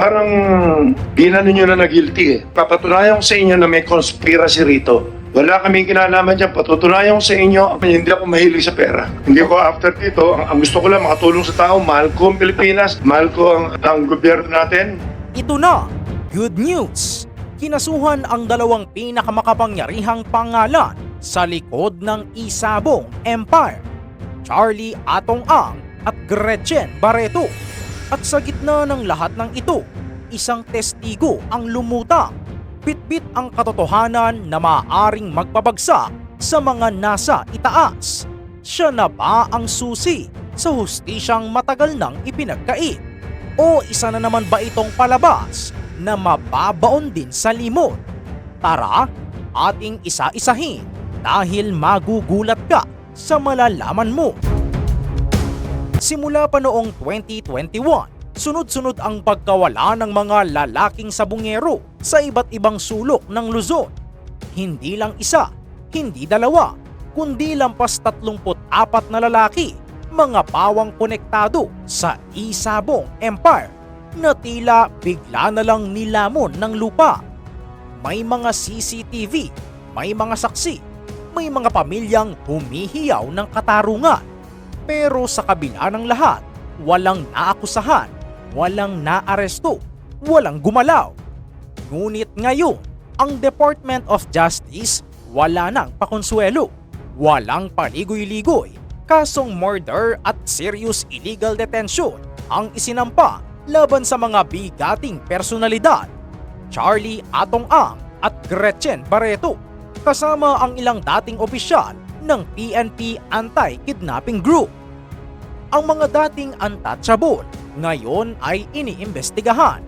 parang ginano nyo na na guilty eh. Papatunayan ko sa inyo na may conspiracy rito. Wala kaming kinalaman dyan. Patutunayan ko sa inyo, hindi ako mahilig sa pera. Hindi ko after dito, ang, ang gusto ko lang makatulong sa tao. Mahal ko ang Pilipinas, mahal ko ang, ang gobyerno natin. Ito na, good news! Kinasuhan ang dalawang pinakamakapangyarihang pangalan sa likod ng Isabong Empire, Charlie Atong Ang at Gretchen Barreto. At sa gitna ng lahat ng ito, isang testigo ang lumutang. Bitbit ang katotohanan na maaaring magpabagsak sa mga nasa itaas. Siya na ba ang susi sa hustisyang matagal nang ipinagkait? O isa na naman ba itong palabas na mababaon din sa limot? Tara, ating isa-isahin dahil magugulat ka sa malalaman mo. Simula pa noong 2021, sunod-sunod ang pagkawala ng mga lalaking sabungero sa iba't ibang sulok ng Luzon. Hindi lang isa, hindi dalawa, kundi lampas 34 na lalaki, mga pawang konektado sa Isabong Empire na tila bigla na lang nilamon ng lupa. May mga CCTV, may mga saksi, may mga pamilyang humihiyaw ng katarungan. Pero sa kabila ng lahat, walang naakusahan, walang naaresto, walang gumalaw. Ngunit ngayon, ang Department of Justice wala nang pakonsuelo, walang paligoy-ligoy, kasong murder at serious illegal detention ang isinampa laban sa mga bigating personalidad. Charlie Atong Ang at Gretchen Barreto kasama ang ilang dating opisyal ng PNP Anti-Kidnapping Group. Ang mga dating untouchable ngayon ay iniimbestigahan.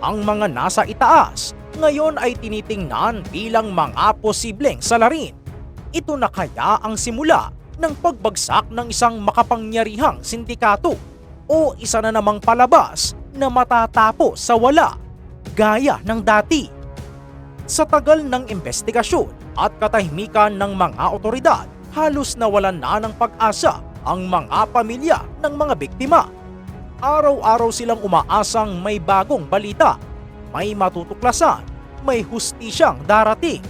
Ang mga nasa itaas ngayon ay tinitingnan bilang mga posibleng salarin. Ito na kaya ang simula ng pagbagsak ng isang makapangyarihang sindikato o isa na namang palabas na matatapos sa wala gaya ng dati. Sa tagal ng investigasyon at katahimikan ng mga otoridad, halos nawalan na ng pag-asa ang mga pamilya ng mga biktima. Araw-araw silang umaasang may bagong balita, may matutuklasan, may hustisyang darating.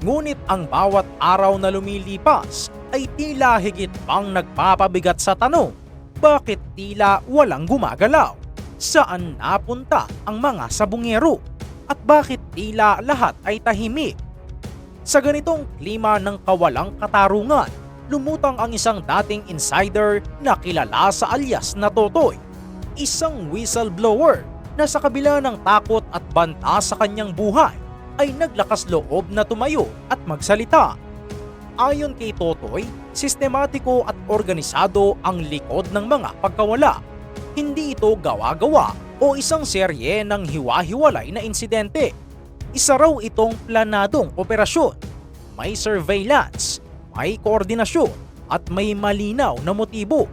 Ngunit ang bawat araw na lumilipas ay tila higit pang nagpapabigat sa tanong, bakit tila walang gumagalaw? Saan napunta ang mga sabungero? At bakit tila lahat ay tahimik? Sa ganitong klima ng kawalang katarungan, lumutang ang isang dating insider na kilala sa alias na Totoy. Isang whistleblower na sa kabila ng takot at banta sa kanyang buhay ay naglakas loob na tumayo at magsalita. Ayon kay Totoy, sistematiko at organisado ang likod ng mga pagkawala. Hindi ito gawa-gawa o isang serye ng hiwa-hiwalay na insidente. Isa raw itong planadong operasyon. May surveillance, may koordinasyon at may malinaw na motibo.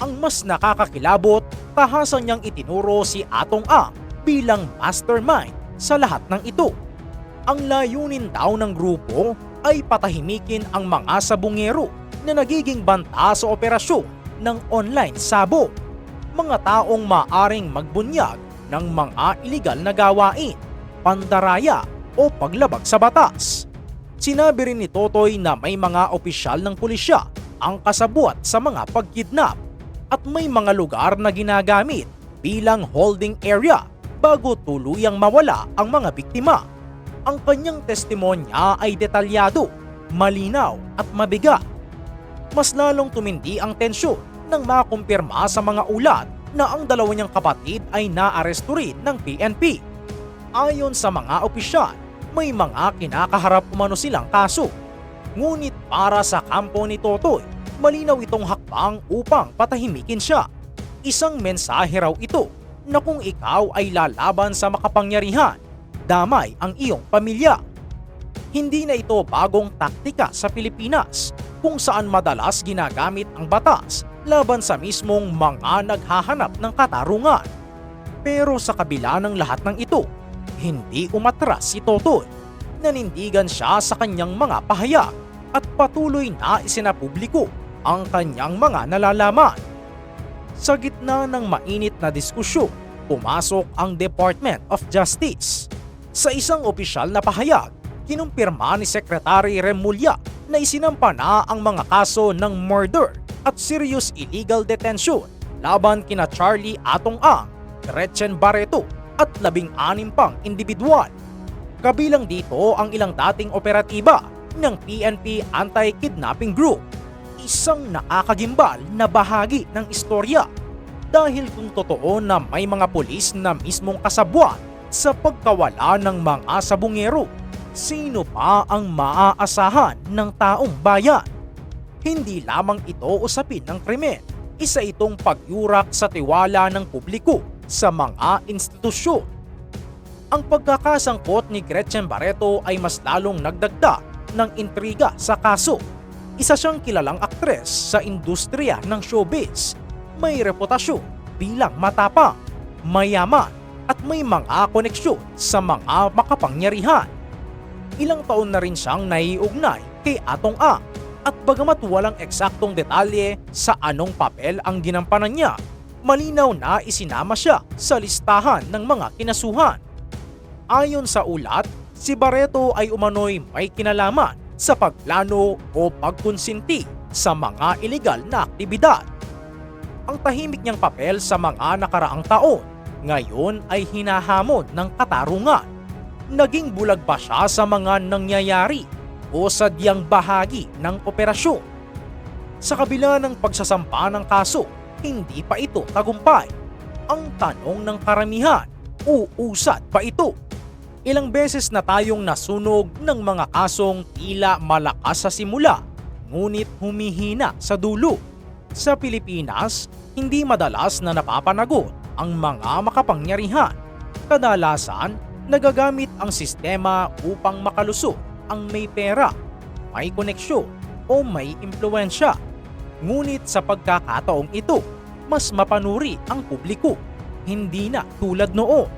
Ang mas nakakakilabot, tahasan niyang itinuro si Atong Ang bilang mastermind sa lahat ng ito. Ang layunin daw ng grupo ay patahimikin ang mga sabungero na nagiging banta sa operasyon ng online sabo. Mga taong maaring magbunyag ng mga iligal na gawain, pandaraya o paglabag sa batas. Sinabi rin ni Totoy na may mga opisyal ng pulisya ang kasabwat sa mga pagkidnap at may mga lugar na ginagamit bilang holding area bago tuluyang mawala ang mga biktima. Ang kanyang testimonya ay detalyado, malinaw at mabigat. Mas lalong tumindi ang tensyon nang makumpirma sa mga ulat na ang dalawa niyang kapatid ay naaresto rin ng PNP. Ayon sa mga opisyal, may mga kinakaharap umano silang kaso. Ngunit para sa kampo ni Totoy, malinaw itong hakbang upang patahimikin siya. Isang mensahe raw ito na kung ikaw ay lalaban sa makapangyarihan, damay ang iyong pamilya. Hindi na ito bagong taktika sa Pilipinas kung saan madalas ginagamit ang batas laban sa mismong mga naghahanap ng katarungan. Pero sa kabila ng lahat ng ito, hindi umatras si Totoy. Nanindigan siya sa kanyang mga pahayag at patuloy na isinapubliko ang kanyang mga nalalaman. Sa gitna ng mainit na diskusyon, pumasok ang Department of Justice. Sa isang opisyal na pahayag, kinumpirma ni Secretary Remulla na isinampa na ang mga kaso ng murder at serious illegal detention laban kina Charlie Atong Ang, Gretchen Barreto at labing-anim pang individual. Kabilang dito ang ilang dating operatiba ng PNP Anti-Kidnapping Group. Isang nakakagimbal na bahagi ng istorya dahil kung totoo na may mga pulis na mismong kasabwat sa pagkawala ng mga sabungero, sino pa ang maaasahan ng taong bayan? Hindi lamang ito usapin ng krimen, isa itong pagyurak sa tiwala ng publiko sa mga institusyon. Ang pagkakasangkot ni Gretchen Barreto ay mas lalong nagdagdag ng intriga sa kaso. Isa siyang kilalang aktres sa industriya ng showbiz. May reputasyon bilang matapang, mayaman at may mga koneksyon sa mga makapangyarihan. Ilang taon na rin siyang naiugnay kay Atong A at bagamat walang eksaktong detalye sa anong papel ang ginampanan niya, malinaw na isinama siya sa listahan ng mga kinasuhan. Ayon sa ulat, si Barreto ay umano'y may kinalaman sa pagplano o pagkonsinti sa mga ilegal na aktibidad. Ang tahimik niyang papel sa mga nakaraang taon ngayon ay hinahamon ng katarungan. Naging bulag ba siya sa mga nangyayari o sadyang bahagi ng operasyon? Sa kabila ng pagsasampa ng kaso, hindi pa ito tagumpay. Ang tanong ng karamihan, uusad pa ito? Ilang beses na tayong nasunog ng mga kasong tila malakas sa simula, ngunit humihina sa dulo. Sa Pilipinas, hindi madalas na napapanagot ang mga makapangyarihan. Kadalasan, nagagamit ang sistema upang makalusot ang may pera, may koneksyon o may impluensya. Ngunit sa pagkakataong ito, mas mapanuri ang publiko. Hindi na tulad noon.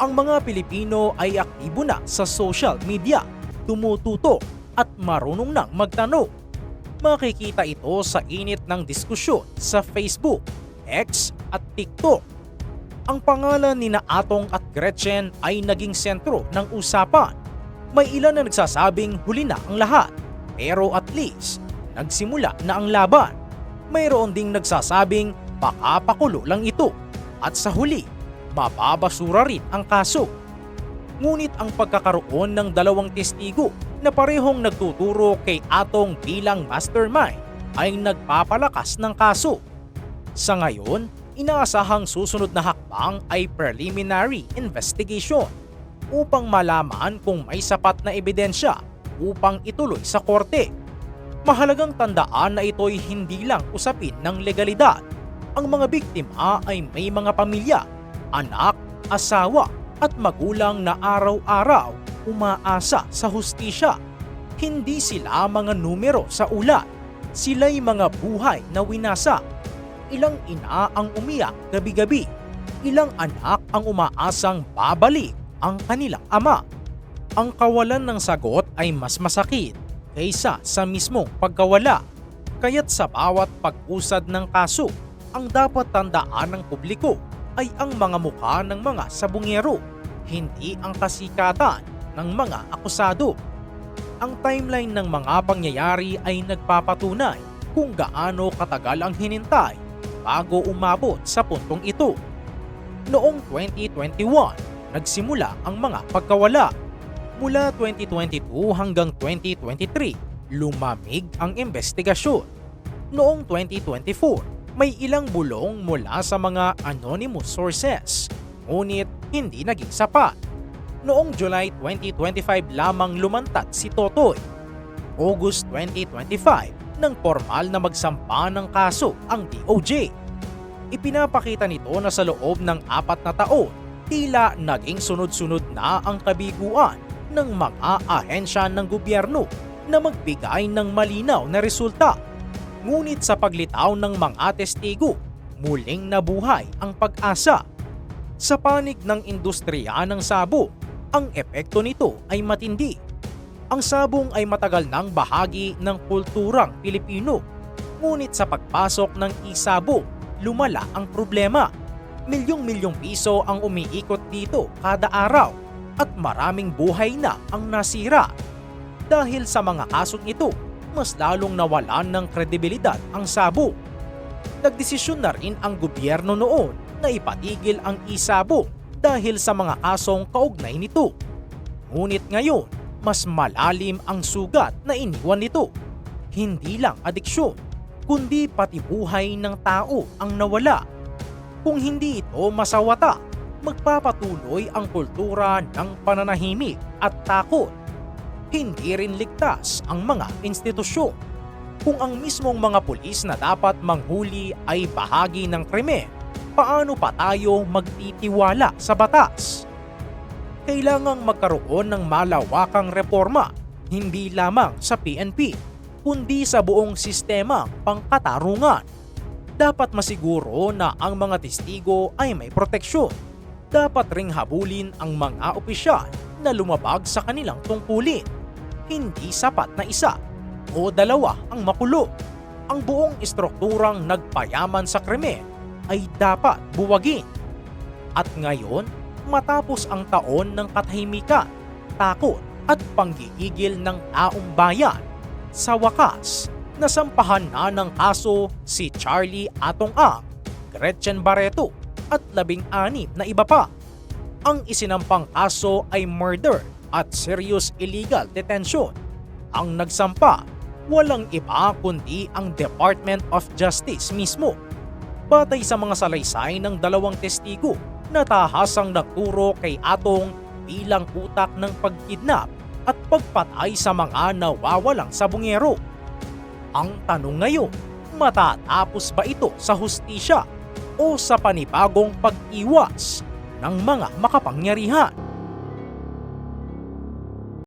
Ang mga Pilipino ay aktibo na sa social media, tumututo at marunong nang magtanong. Makikita ito sa init ng diskusyon sa Facebook, X at TikTok. Ang pangalan ni na Atong at Gretchen ay naging sentro ng usapan. May ilan na nagsasabing huli na ang lahat, pero at least nagsimula na ang laban. Mayroon ding nagsasabing baka lang ito at sa huli, mababasura rin ang kaso. Ngunit ang pagkakaroon ng dalawang testigo na parehong nagtuturo kay Atong bilang mastermind ay nagpapalakas ng kaso. Sa ngayon, inaasahang susunod na hakbang ay preliminary investigation upang malaman kung may sapat na ebidensya upang ituloy sa korte. Mahalagang tandaan na ito'y hindi lang usapin ng legalidad. Ang mga biktima ay may mga pamilya, anak, asawa at magulang na araw-araw umaasa sa hustisya. Hindi sila mga numero sa ulat. Sila'y mga buhay na winasa ilang ina ang umiyak gabi-gabi. Ilang anak ang umaasang babalik ang kanilang ama. Ang kawalan ng sagot ay mas masakit kaysa sa mismong pagkawala. Kaya't sa bawat pag-usad ng kaso, ang dapat tandaan ng publiko ay ang mga mukha ng mga sabungero, hindi ang kasikatan ng mga akusado. Ang timeline ng mga pangyayari ay nagpapatunay kung gaano katagal ang hinintay bago umabot sa puntong ito. Noong 2021, nagsimula ang mga pagkawala. Mula 2022 hanggang 2023, lumamig ang investigasyon. Noong 2024, may ilang bulong mula sa mga anonymous sources, ngunit hindi naging sapat. Noong July 2025 lamang lumantad si Totoy. August 2025, nang formal na magsampa ng kaso ang DOJ. Ipinapakita nito na sa loob ng apat na taon, tila naging sunod-sunod na ang kabiguan ng mga ahensya ng gobyerno na magbigay ng malinaw na resulta. Ngunit sa paglitaw ng mga testigo, muling nabuhay ang pag-asa. Sa panig ng industriya ng sabo, ang epekto nito ay matindi. Ang sabong ay matagal nang bahagi ng kulturang Pilipino. Ngunit sa pagpasok ng isabo, lumala ang problema. Milyong-milyong piso ang umiikot dito kada araw at maraming buhay na ang nasira. Dahil sa mga kasong ito, mas lalong nawalan ng kredibilidad ang sabo. Nagdesisyon na rin ang gobyerno noon na ipatigil ang isabo dahil sa mga kasong kaugnay nito. Ngunit ngayon, mas malalim ang sugat na iniwan nito. Hindi lang adiksyon, kundi pati buhay ng tao ang nawala. Kung hindi ito masawata, magpapatuloy ang kultura ng pananahimik at takot. Hindi rin ligtas ang mga institusyon. Kung ang mismong mga pulis na dapat manghuli ay bahagi ng krimen, paano pa tayo magtitiwala sa batas? Kailangang magkaroon ng malawakang reforma, hindi lamang sa PNP, kundi sa buong sistema pangkatarungan. Dapat masiguro na ang mga testigo ay may proteksyon. Dapat ring habulin ang mga opisyal na lumabag sa kanilang tungkulin. Hindi sapat na isa o dalawa ang makulong. Ang buong istrukturang nagpayaman sa krimen ay dapat buwagin. At ngayon, matapos ang taon ng katahimikan, takot at panggigigil ng taong bayan, sa wakas, nasampahan na ng kaso si Charlie Atong Ang, Gretchen Barreto at labing-anim na iba pa. Ang isinampang kaso ay murder at serious illegal detention. Ang nagsampa, walang iba kundi ang Department of Justice mismo. Batay sa mga salaysay ng dalawang testigo, natahasang nagturo kay Atong bilang utak ng pagkidnap at pagpatay sa mga nawawalang sabungero. Ang tanong ngayon, matatapos ba ito sa hustisya o sa panibagong pag-iwas ng mga makapangyarihan?